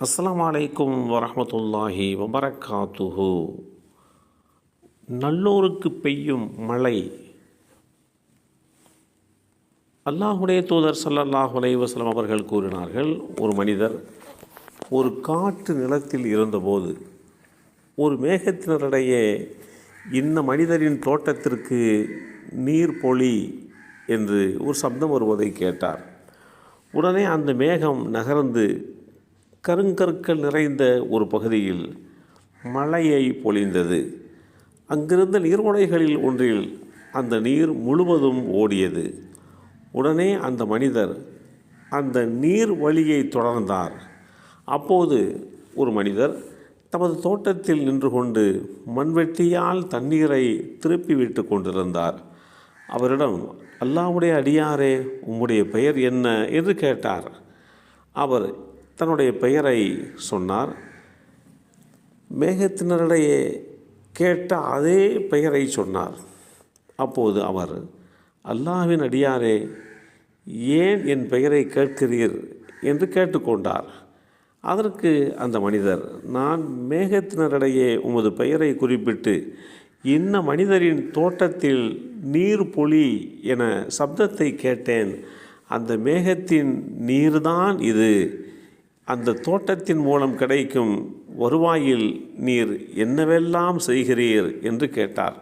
அஸ்லாம் வலைக்கும் வரமத்துல்லாஹி வபரகாத்துஹு. நல்லோருக்கு பெய்யும் மழை. அல்லாஹுடைய தூதர் ஸல்லல்லாஹு அலைஹி அவர்கள் கூறினார்கள் ஒரு மனிதர் ஒரு காட்டு நிலத்தில் இருந்தபோது ஒரு மேகத்தினரிடையே இந்த மனிதரின் தோட்டத்திற்கு நீர் பொழி என்று ஒரு சப்தம் வருவதை கேட்டார். உடனே அந்த மேகம் நகர்ந்து கருங்கற்கள் நிறைந்த ஒரு பகுதியில் மழையை பொழிந்தது. அங்கிருந்த நீர்முனைகளில் ஒன்றில் அந்த நீர் முழுவதும் ஓடியது. உடனே அந்த மனிதர் அந்த நீர் வழியை தொடர்ந்தார். அப்போது ஒரு மனிதர் தமது தோட்டத்தில் நின்று கொண்டு மண்வெட்டியால் தண்ணீரை திருப்பி விட்டு கொண்டிருந்தார். அவரிடம் அல்லாவுடைய அடியாரே உம்முடைய பெயர் என்ன? என்று கேட்டார். அவர் தன்னுடைய பெயரை சொன்னார். மேகத்தினரிடையே கேட்ட அதே பெயரை சொன்னார். அப்போது அவர் அல்லாஹ்வின் அடியாரே ஏன் என் பெயரை கேட்கிறீர்? என்று கேட்டுக்கொண்டார். அதற்கு அந்த மனிதர் நான் மேகத்தினரிடையே உமது பெயரை குறிப்பிட்டு இன்ன மனிதரின் தோட்டத்தில் நீர் பொலி என சப்தத்தை கேட்டேன். அந்த மேகத்தின் நீர்தான் இது. அந்த தோட்டத்தின் மூலம் கிடைக்கும் வருவாயில் நீர் என்னவெல்லாம் செய்கிறீர் என்று கேட்டார்.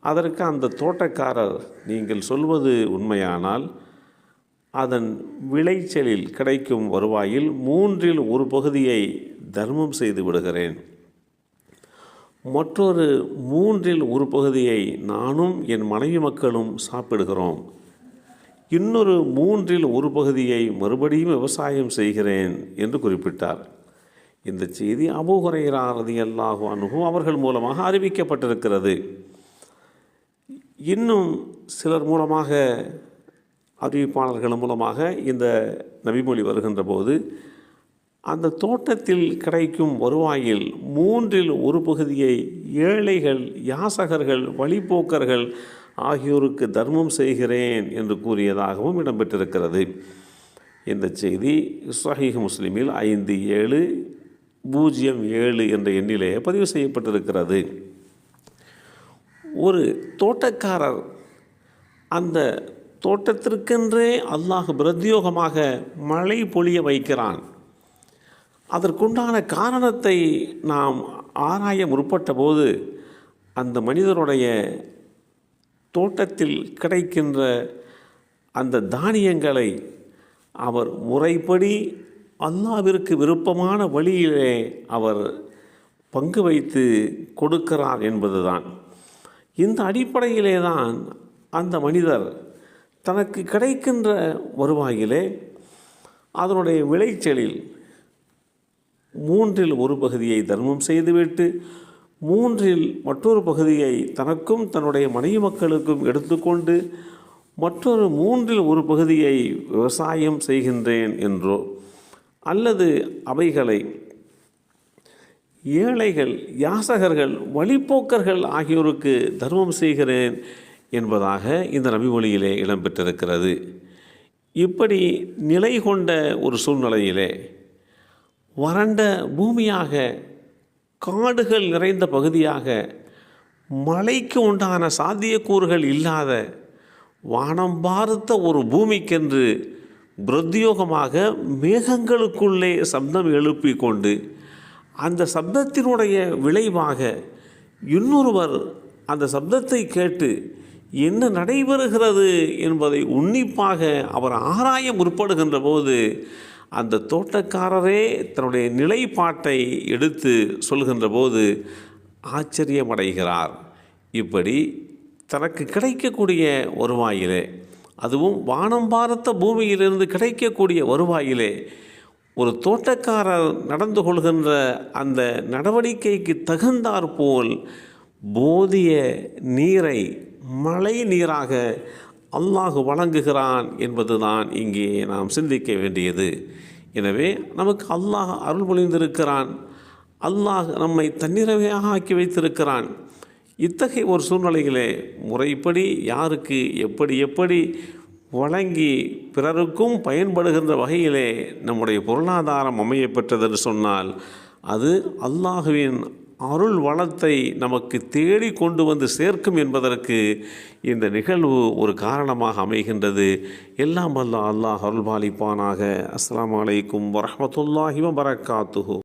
அதற்கு அந்த தோட்டக்காரர் நீங்கள் சொல்வது உண்மையானால் அதன் விளைச்சலில் கிடைக்கும் வருவாயில் மூன்றில் ஒரு பகுதியை தர்மம் செய்து விடுகிறேன். மற்றொரு மூன்றில் ஒரு பகுதியை நானும் என் மனைவி மக்களும் சாப்பிடுகிறோம். இன்னொரு மூன்றில் ஒரு பகுதியை மறுபடியும் விவசாயம் செய்கிறேன் என்று குறிப்பிட்டார். இந்த செய்தி அபூஹுரைரா ரதியல்லாஹு அன்ஹு அவர்கள் மூலமாக அறிவிக்கப்பட்டிருக்கிறது. இன்னும் சிலர் மூலமாக அறிவிப்பாளர்கள் மூலமாக இந்த நபிமொழி வருகின்ற போது அந்த தோட்டத்தில் கிடைக்கும் வருவாயில் மூன்றில் ஒரு பகுதியை ஏழைகள் யாசகர்கள் வழிபோக்கர்கள் ஆகியோருக்கு தர்மம் செய்கிறேன் என்று கூறியதாகவும் இடம்பெற்றிருக்கிறது. இந்த செய்தி சஹீஹ் முஸ்லீமில் ஐந்து ஏழு பூஜ்ஜியம் ஏழு என்ற எண்ணிலே பதிவு செய்யப்பட்டிருக்கிறது. ஒரு தோட்டக்காரர் அந்த தோட்டத்திற்கென்றே அல்லாஹ் பிரத்யோகமாக மழை பொழிய வைக்கிறான். அதற்குண்டான காரணத்தை நாம் ஆராய முற்பட்ட போது அந்த மனிதருடைய தோட்டத்தில் கிடைக்கின்ற அந்த தானியங்களை அவர் முறைப்படி அல்லாவிற்கு விருப்பமான வழியிலே அவர் பங்கு வைத்து கொடுக்கிறார் என்பதுதான். இந்த அடிப்படையிலே தான் அந்த மனிதர் தனக்கு கிடைக்கின்ற வருவாயிலே அதனுடைய விளைச்சலில் மூன்றில் ஒரு பகுதியை தர்மம் செய்துவிட்டு மூன்றில் மற்றொரு பகுதியை தனக்கும் தன்னுடைய மனைவி மக்களுக்கும் எடுத்துக்கொண்டு மற்றொரு மூன்றில் ஒரு பகுதியை விவசாயம் செய்கின்றேன் என்றோ அல்லது அவைகளை ஏழைகள் யாசகர்கள் வழிப்போக்கர்கள் ஆகியோருக்கு தர்மம் செய்கிறேன் என்பதாக இந்த நபிமொழியிலே இடம்பெற்றிருக்கிறது. இப்படி நிலை கொண்ட ஒரு சூழ்நிலையிலே வறண்ட பூமியாக காடுகள் நிறைந்த பகுதியாக மழைக்கு உண்டான சாத்தியக்கூறுகள் இல்லாத வானம் பார்த்த ஒரு பூமிக்கென்று பிரத்யோகமாக மேகங்களுக்குள்ளே சப்தம் எழுப்பி கொண்டு அந்த சப்தத்தினுடைய விளைவாக இன்னொருவர் அந்த சப்தத்தை கேட்டு என்ன நடைபெறுகிறது என்பதை உன்னிப்பாக அவர் ஆராய முற்படுகின்ற போது அந்த தோட்டக்காரரே தன்னுடைய நிலைப்பாட்டை எடுத்து சொல்கின்ற போது ஆச்சரியமடைகிறார். இப்படி தனக்கு கிடைக்கக்கூடிய வருவாயிலே அதுவும் வானம் பார்த்த பூமியிலிருந்து கிடைக்கக்கூடிய வருவாயிலே ஒரு தோட்டக்காரர் நடந்து கொள்கின்ற அந்த நடவடிக்கைக்கு தகுந்தாற்போல் போதிய நீரை மழை நீராக அல்லாஹ் வழங்குகிறான் என்பதுதான் இங்கே நாம் சிந்திக்க வேண்டியது. எனவே நமக்கு அல்லாஹ் அருள் பொழிந்திருக்கிறான் அல்லாஹ் நம்மை தன்னிறவையாக ஆக்கி வைத்திருக்கிறான். இத்தகைய ஒரு சூழ்நிலையிலே முறைப்படி யாருக்கு எப்படி எப்படி வழங்கி பிறருக்கும் பயன்படுகின்ற வகையிலே நம்முடைய பொருளாதாரம் அமைய பெற்றதென்று சொன்னால் அது அல்லாஹுவின் அருள் வளத்தை நமக்கு தேடி கொண்டு வந்து சேர்க்கும் என்பதற்கு இந்த நிகழ்வு ஒரு காரணமாக அமைகின்றது. எல்லாம் வல்ல அல்லாஹ் அருள்பாலிப்பானாக. அஸ்லாம் அலைக்கும் வரஹ்மத்துல்லாஹி வபரகாத்துஹு